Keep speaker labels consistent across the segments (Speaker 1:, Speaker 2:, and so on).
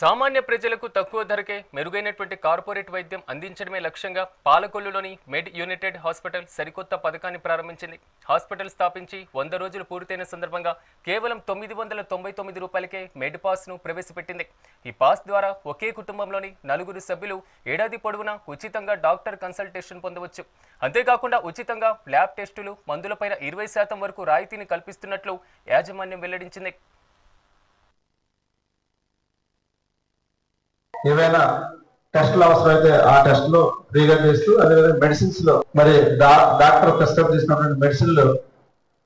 Speaker 1: సామాన్య ప్రజలకు తక్కువ ధరకే మెరుగైనటువంటి కార్పొరేట్ వైద్యం అందించడమే లక్ష్యంగా పాలకొల్లులోని మెడ్ యునైటెడ్ హాస్పిటల్ సరికొత్త పథకాన్ని ప్రారంభించింది. హాస్పిటల్ స్థాపించి వంద రోజులు పూర్తయిన సందర్భంగా కేవలం తొమ్మిది వందల తొంభై తొమ్మిది రూపాయలకే మెడ్ పాస్ను ప్రవేశపెట్టింది. ఈ పాస్ ద్వారా ఒకే కుటుంబంలోని నలుగురు సభ్యులు ఏడాది పొడవునా ఉచితంగా డాక్టర్ కన్సల్టేషన్ పొందవచ్చు. అంతేకాకుండా ఉచితంగా ల్యాబ్ టెస్టులు మందులపైన ఇరవై శాతం వరకు రాయితీని కల్పిస్తున్నట్లు యాజమాన్యం వెల్లడించింది.
Speaker 2: ఏవైనా టెస్టులు అవసరమైతే ఆ టెస్టులు ఫ్రీగా చేస్తూ అదేవిధంగా మెడిసిన్స్లో మరి డాక్టర్ ప్రిస్క్రైబ్ చేసినటువంటి మెడిసిన్లు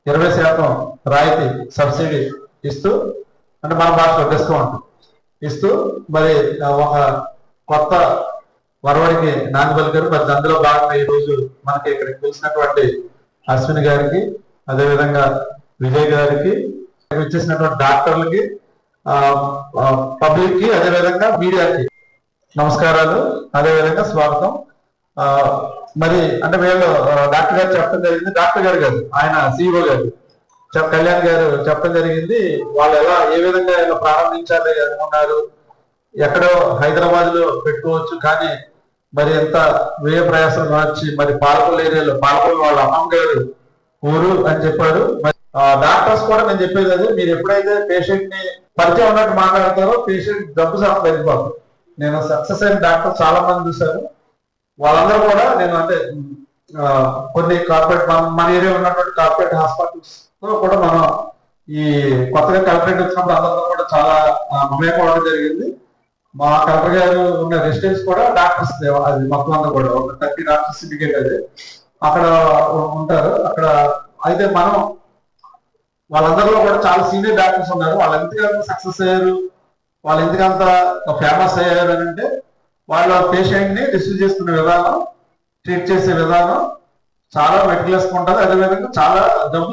Speaker 2: ఇరవై శాతం రాయితీ సబ్సిడీ ఇస్తూ అంటే మన భాషలో డిస్కౌంట్ ఇస్తూ మరి ఒక కొత్త వరవడికి నాంది పలికారు మరి అందులో భాగంగా ఈ రోజు మనకి ఇక్కడికి పిలిచినటువంటి అశ్విని గారికి అదేవిధంగా విజయ్ గారికి వచ్చేసినటువంటి డాక్టర్లకి పబ్లిక్కి అదేవిధంగా మీడియాకి నమస్కారాలు అదేవిధంగా స్వాగతం. ఆ, మరి అంటే వీళ్ళు డాక్టర్ గారు చెప్పడం జరిగింది. డాక్టర్ గారు కాదు ఆయన సిఇఓ గారు. కళ్యాణ్ గారు చెప్పడం జరిగింది. వాళ్ళు ఎలా ఏ విధంగా ఇలా ప్రారంభించాలి అనుకున్నారు? ఎక్కడో హైదరాబాద్లో పెట్టుకోవచ్చు కానీ మరి ఎంత వ్యయ ప్రయాసం మార్చి మరి పాలకొల్లు ఏరియాలో పాలకొల్లు వాళ్ళ అమ్మమ్మ గారు ఊరు అని చెప్పాడు మరి డాక్టర్స్ కూడా నేను చెప్పేది అదే మీరు ఎప్పుడైతే పేషెంట్ని పరిచయం ఉన్నట్టు మాట్లాడతారో పేషెంట్ డబ్బు శాతం వెళ్ళిపోతుంది. నేను సక్సెస్ అయిన డాక్టర్ చాలా మంది చూశాను. వాళ్ళందరూ కూడా నేను అంటే కొన్ని కార్పొరేట్ మన- మన ఏరియా ఉన్నటువంటి కార్పొరేట్ హాస్పిటల్స్తో కూడా మనం ఈ కొత్తగా కలెక్టరేట్ వచ్చినప్పుడు అందరితో కూడా చాలా ఆ, జరిగింది. మా కలెక్టర్ గారు ఉన్న రెసిడెన్స్ కూడా డాక్టర్స్ అది మొత్తం అంతా కూడా ఒక థర్టీ డాక్టర్స్ సిండికేట్ అది. అక్కడ ఉంటారు. అక్కడ అయితే మనం వాళ్ళందరిలో కూడా చాలా సీనియర్ డాక్టర్స్ ఉన్నారు. వాళ్ళు ఎందుకంత సక్సెస్ అయ్యారు? వాళ్ళు ఎందుకంత ఫేమస్ అయ్యారు అని అంటే వాళ్ళ పేషెంట్ని రిసీవ్ చేసుకునే విధానం ట్రీట్ చేసే విధానం చాలా మెటికులస్ ఉంటుంది. అదేవిధంగా చాలా డబ్బు